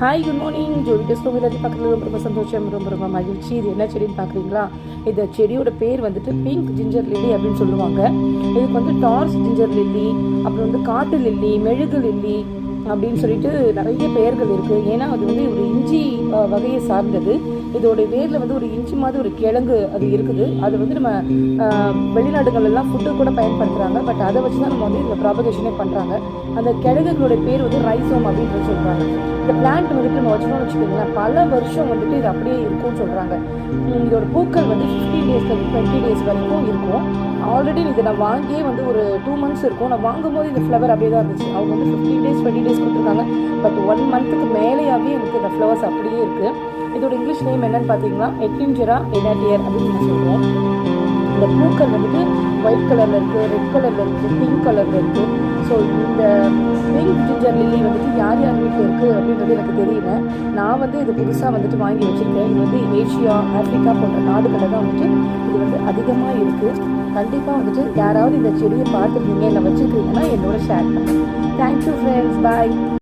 Hi good morning ஜோவிட்டஸ் கோவிலாட்டி பக்கத்தில் ரொம்ப ரொம்ப சந்தோஷம் ரொம்ப ரொம்ப மகிழ்ச்சி. இது என்ன செடின்னு பார்க்குறீங்களா? இந்த செடியோட பேர் வந்துட்டு பிங்க் ஜிஞ்சர் லில்லி அப்படின்னு சொல்லுவாங்க. இதுக்கு வந்து டார்ஸ் ஜிஞ்சர் லில்லி அப்புறம் வந்து காட்டு லில்லி மெழுகு லில்லி அப்படின்னு சொல்லிட்டு நிறைய பெயர்கள் இருக்குது ஏன்னா அது வந்து ஒரு இஞ்சி வகையை சார்ந்தது. இதோட வேரில் வந்து ஒரு இஞ்சி மாதிரி ஒரு கிழங்கு அது இருக்குது. அது வந்து நம்ம வெளிநாடுகளெல்லாம் ஃபுட்டு கூட பயன்படுத்துகிறாங்க பட் அதை வச்சு தான் நம்ம வந்து இந்த ப்ராபகேஷனே பண்ணுறாங்க அந்த கிழங்குகளோட பேர் வந்து ரைசோம் அப்படின்னு சொல்கிறாங்க இந்த பிளான்ட் வந்துட்டு நம்ம வச்சுக்கோங்களேன். பல வருஷம் வந்துட்டு இது அப்படியே இருக்கும்னு சொல்கிறாங்க இதோட பூக்கள் வந்து ஃபிஃப்டி டேஸ் டுவெண்ட்டி டேஸ் வரைக்கும் இருக்கும். ஆல்ரெடி இதை நான் வாங்கியே வந்து ஒரு டூ மந்த்ஸ் இருக்கும். நான் வாங்கும்போது இந்த ஃப்ளவர் அப்படியே தான் இருந்துச்சு. அவங்க வந்து ஃபிஃப்டீன் டேஸ் டுவெண்ட்டி டேஸ் கொடுத்துருக்காங்க. பட் ஒன் மந்த்துக்கு மேலேயாவே எனக்கு இந்த ஃப்ளவர்ஸ் அப்படியே இருக்குது இதோட இங்கிலீஷ் நேம் என்னன்னு பார்த்தீங்கன்னா எக்லிஞ்சரா எனாட்டியர் அப்படின்னு சொல்லுவோம் சொல்கிறோம் இந்த பூக்கள் வந்துட்டு ஒயிட் கலரில் இருக்குது ரெட் கலரில் இருக்குது பிங்க் கலரில் இருக்குது ஸோ இந்த பிங்க் ஜிஞ்சர் லில்லி வந்துட்டு யார் யார் வீட்டில் இருக்குது அப்படின்றது எனக்கு தெரியல. நான் வந்து இது புதுசாக வந்துட்டு வாங்கி வச்சுருக்கேன். இது வந்து ஏஷியா ஆப்பிரிக்கா போன்ற நாடுகளில் தான் வந்துட்டு இது வந்து அதிகமாக இருக்குது கண்டிப்பாக வந்துட்டு யாராவது இந்த செடியை பார்த்துருக்கீங்க இல்லை வச்சுருக்கீங்கன்னா என்னோட ஷேர் பண்ணுங்கள் தேங்க்யூ ஃப்ரெண்ட்ஸ் பாய்